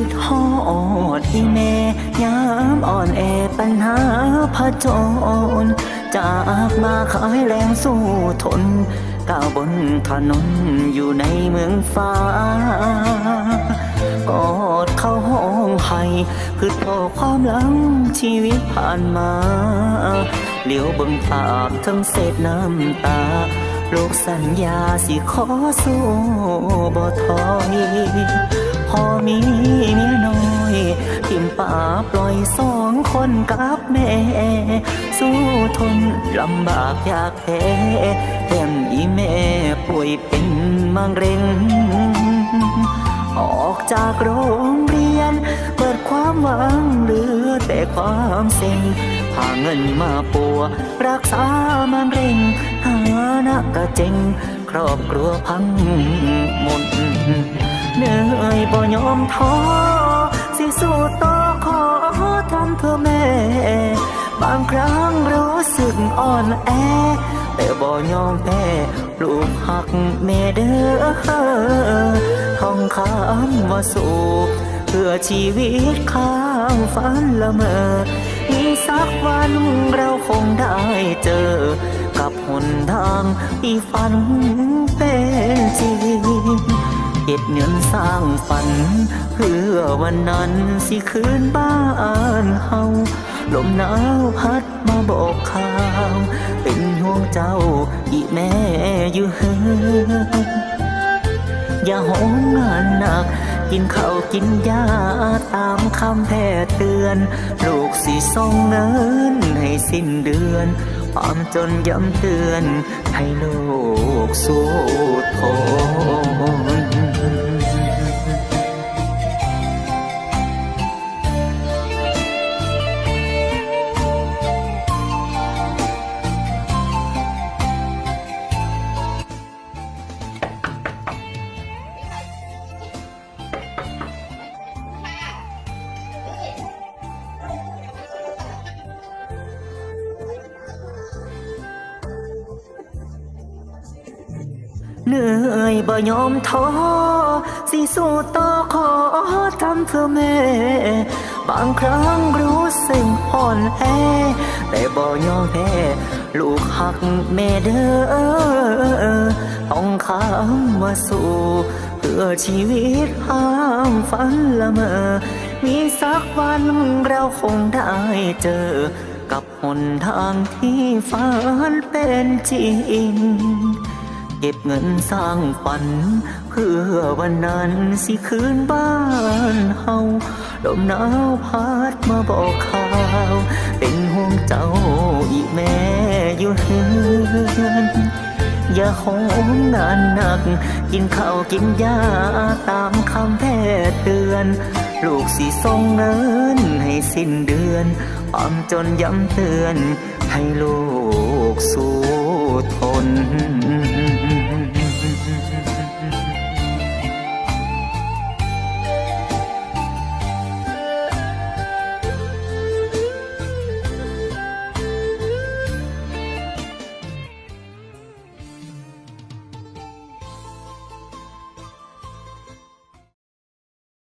ดที่แม่ยามอ่อนแอปัญหาผจญจากมาขายแรงสู้ทนก้าวบนถนนอยู่ในเมืองฟ้ากอดเข้าห้องให้คือพอความหลังชีวิตผ่านมา เหลียวเบิ่งภาพทั้งเศษน้ำตา ลูกสัญญาสิขอสู้บ่ถอยพอมีเมียน้อยทิมป่าปล่อยสองคนกับแม่ สู้ทนลำบากอยากแพ้แถมอีแม่ป่วยเป็นมะเร็ง ออกจากโรงเรียน เปิดความหวังเหลือแต่ความเซ็งพาเงินมาปัวรักษามันเร่งหา นักกะเจงครอบครัวพังหมดเหนื่อยบ่ยอมท้อสิสู้ต่อขอทำเพื่อแม่ บางครั้งรู้สึกอ่อนแอ แต่บ่ยอมแพ้ลูกหักแม่เด้อท่องคำว่าสู้เพื่อชีวิตข้างฝันละเมอมีสักวันเราคงได้เจอ กับหนทางที่ฝันเป็นจริงเก็บเงินสร้างฝัน เพื่อวันนั้นสิคืนบ้านเฮาลมหนาวพัดมาบอกข่าว เป็นห่วงเจ้าอีแม่อยู่เฮออย่าหงงานหนัก กินข้าวกินยาตามคำแพทย์เตือน ลูกสิส่งเงินให้สิ้นเดือน ความจนย้ำเตือนให้ลูกสู้ทน เหนื่อยบ่ยอมท้อสิสู้ต่อขอทำเพื่อแม่ บางครั้งรู้สึกอ่อนแอ แต่บ่ยอมแพ้ลูกหักแม่เด้อต้องคำว่าสู้เพื่อชีวิตห้ามฝันละเมอ มีสักวันเราคงได้เจอ กับหนทางที่ฝันเป็นจริง เก็บเงินสร้างฝัน เพื่อวันนั้นสิคืนบ้านเฮาลมหนาวพัดมาบอกข่าว เป็นห่วงเจ้าอีแม่อยู่เฮือนอย่าหอมงานหนัก กินข้าวกินยาตามคำแพทย์เตือน ลูกสิส่งเงินให้สิ้นเดือนความจนย้ำเตือนให้ลูกสู้ทน do, do.